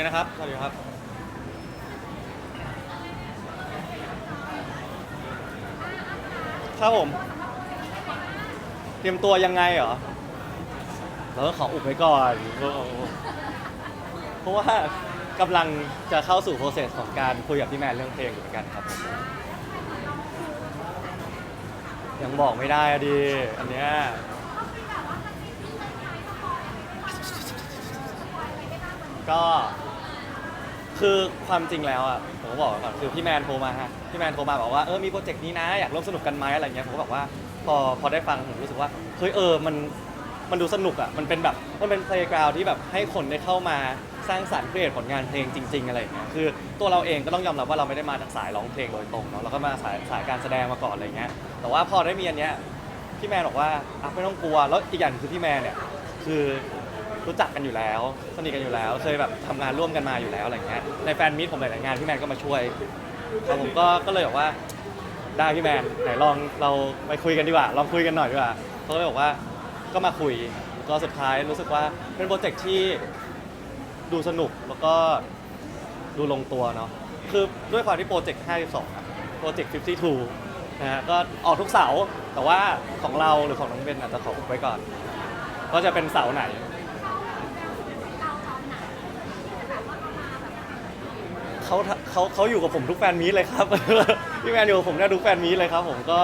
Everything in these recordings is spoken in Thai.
ดีนะครับสวัสดีครับ ครับผม เตรียมตัวยังไงเหรอ เราต้องขออุบไว้ก่อน เพราะว่ากำลังจะเข้าสู่โปรเซสของการคุยกับพี่แมนเรื่องเพลงอยู่เหมือนกันครับ ยังบอกไม่ได้อะดิอันเนี้ยก็ คือความจริงแล้วอะผมก็บอกก่อนคือพี่แมนโทรมาฮะพี่แมนโทรมาบอกว่าเออมีโปรเจกต์นี้นะอยากร่วมสนุกกันไหมอะไรเงี้ยผมก็บอกว่าพอพอได้ฟังผมรู้สึกว่าเฮ้ยเออมันมันดูสนุกอะมันเป็นแบบมันเป็น playground ที่แบบให้คนได้เข้ามาสร้างสรรค์เรียผลงานเพลงจริง ๆ อะไรอย่างเงี้ยคือตัวเราเองก็ต้องยอมรับว่าเราไม่ได้มาจากสายร้องเพลงโดยตรงเนาะเราก็มาสายสายการแสดงมาก่อนอะไรเงี้ยแต่ว่าพอได้มีอันเนี้ยพี่แมนบอกว่าอะไม่ต้องกลัวแล้วอีกอย่างคือพี่แมนเนี่ยคือ รู้จักกันอยู่แล้ว สนิทกันอยู่แล้ว เคยแบบทำงานร่วมกันมาอยู่แล้วอะไรเงี้ย ในแฟนมิตผมหลายๆงานพี่แมนก็มาช่วยแล้วผมก็ก็เลยบอกว่าได้พี่แมนไหนลองเราไปคุยกันดีกว่า ลองคุยกันหน่อยดีกว่าเขาก็เลยบอกว่าก็มาคุยก็สุดท้ายรู้สึกว่าเป็นโปรเจกต์ที่ดูสนุกแล้วก็ดูลงตัวเนาะคือด้วยความที่โปรเจกต์52อะโปรเจกต์52นะฮะก็ออกทุกเสาร์แต่ว่าของเราหรือของน้องเบนอาจจะขออุบไว้ก่อนว่าจะเป็นเสาร์ไหน เขาเขาเขาอยู่กับผมทุกแฟนมีตเลยครับ พี่แมนอยู่กับผมได้ทุกแฟนมีตเลยครับ ผมก็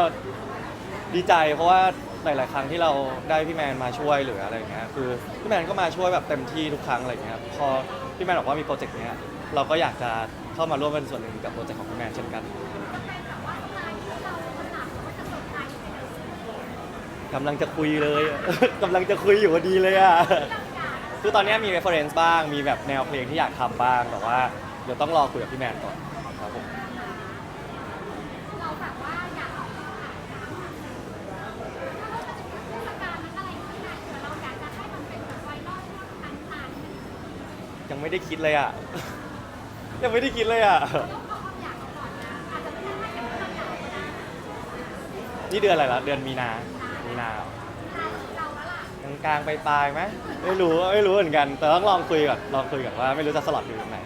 ดีใจเพราะว่าหลาย ๆ ครั้งที่เราได้พี่แมนมาช่วยหรืออะไรอย่างเงี้ยคือพี่แมนก็มาช่วยแบบเต็มที่ทุกครั้งอะไรอย่างเงี้ยพอพี่แมนบอกว่ามีโปรเจกต์เนี้ยเราก็อยากจะเข้ามาร่วมเป็นส่วนหนึ่งกับโปรเจกต์ของพี่แมนเช่นกันกำลังจะคุยเลย กำลังจะคุยอยู่พอดีเลยอะคือตอนนี้มี reference บ้าง มีแบบแนวเพลงที่อยากทำบ้าง แต่ว่า เดี๋ยวต้องรอคุยกับพี่แมนก่อนครับผมเราแบบว่าอยากออกกำลังกายเทศกาลนั้นอะไรที่ไหนเผื่อเราอยากจะให้มันเป็นแบบไวรัลช่วงไม่ได้คิดเลยอะ ยังไม่ได้คิดเลยอะ นี่เดือนอะไรละเดือนมีนา มีนาเหรอเราแล้วกลางไปปลายไหมไม่รู้ไม่รู้เหมือนกัน แต่ต้องลองคุยก่อนลองคุยก่อนว่าไม่รู้จะสลับอยู่ตรงไหน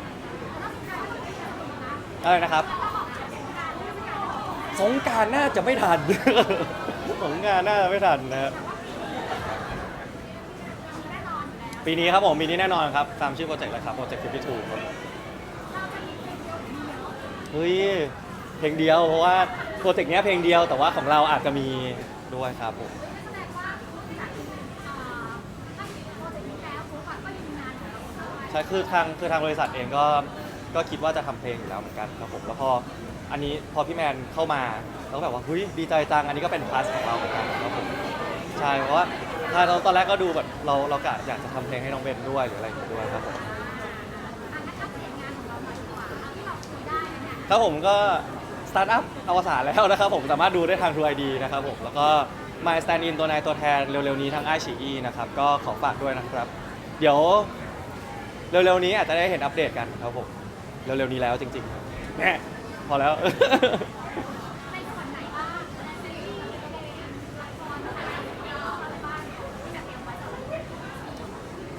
อะไรนะครับ สงการน่าจะไม่ทัน สงการน่าจะไม่ทันนะครับปีนี้ครับผมปีนี้แน่นอนครับ ตามชื่อโปรเจกต์เลยครับโปรเจกต์52ครับเฮ้ยเพลงเดียวเพราะว่าโปรเจกต์นี้เพลงเดียวแต่ว่าของเราอาจจะมีด้วยครับผมใช่คือทางคือทางบริษัทเองก็ ก็คิดว่าจะทำเพลงอยู่แล้วเหมือนกันครับผมแล้วพออันนี้พอพี่แมนเข้ามาเราก็แบบว่าเฮ้ยดีใจจังอันนี้ก็เป็นพาสของเราเหมือนกันครับผมใช่เพราะว่าถ้าเราตอนแรกก็ดูแบบเราเรากะอยากจะทำเพลงให้น้องเบนด้วยหรืออะไรอย่างเงี้ยด้วยครับผมครับผมก็สตาร์ทอัพอวสานแล้วนะครับผมสามารถดูได้ทาง True ID นะครับผมแล้วก็ My Stand In ตัวนายตัวแทนเร็วๆนี้ทางไอชีอีนะครับก็ขอฝากด้วยนะครับ เดี๋ยวเร็วๆนี้อาจจะได้เห็นอัปเดตกันครับผม เร็วๆนี้แล้วจริงๆครับแน่พอแล้ว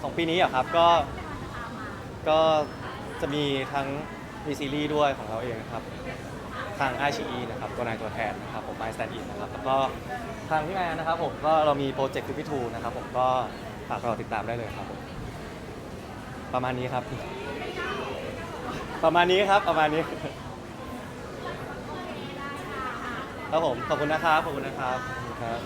ของปีนี้เหรอะครับก็ก็จะมีทั้งมีซีรีส์ด้วยของเราเองนะครับ ทางไอชีนะครับ ตัวนายตัวแทนนะครับ ผม My Stand In นะครับ แล้วก็ทางพี่แมนนะครับผมก็เรามีโปรเจกต์ฟิฟิทูนะครับ ผมก็ฝากเราติดตามได้เลยครับผมประมาณนี้ครับ ประมาณนี้ครับ ประมาณนี้ครับผมขอบคุณนะครับขอบคุณนะครับขอบคุณครับ